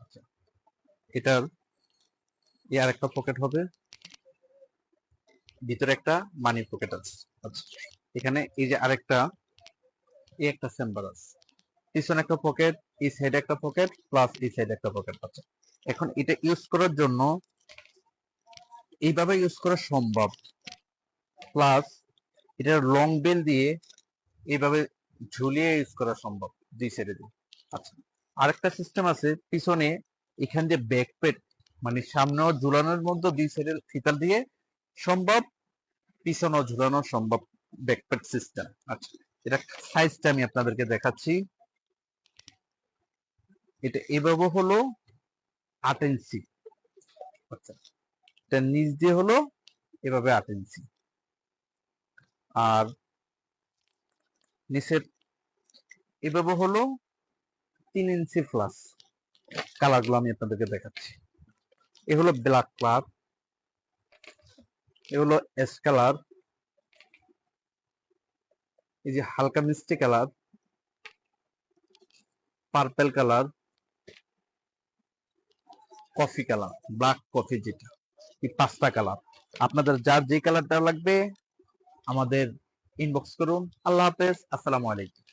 আচ্ছা। এটার আর একটা পকেট হবে। ভিতরে একটা মানি পকেট আছে। আচ্ছা। এখানে এই যে আরেকটা এই একটা চেম্বার আছে। পিছনে একটা পকেট এই সাইডে একটা পকেট প্লাস এই সাইডে একটা পকেট আছে। এখন এটা ইউজ করার জন্য এইভাবে ইউজ করা সম্ভব। প্লাস এটা লং বেল দিয়ে এইভাবে ঝুলিয়ে ইউজ করা সম্ভব দুই সাইডে দিয়ে। আচ্ছা আরেকটা সিস্টেম আছে, পিছনে এখান দিয়ে ব্যাকপেট মানে সামনেও ঝুলানোর মধ্যে দুই সাইডের ফিতাল দিয়ে সম্ভব, পিছনেও ঝুলানো সম্ভব ব্যাকপেট সিস্টেম আচ্ছা এটা সাইজটা আমি আপনাদেরকে দেখাচ্ছি। এটা এভাবে হলো আট ইঞ্চি আচ্ছা এটা নিচ দিয়ে হলো এভাবে আট ইঞ্চি আর নিচের এভাবে হলো তিন ইঞ্চি প্লাস কালারগুলো আমি আপনাদেরকে দেখাচ্ছি। এ হলো ব্ল্যাক কালার এ হলো এস কালার এই যে হালকা মিষ্টি colour purple colour coffee colour black coffee যেটা, এই পাঁচটা কালার আপনাদের যার যে কালারটা লাগবে, আমাদের ইনবক্স করুন। আল্লাহ হাফেজ, আসসালামু আলাইকুম।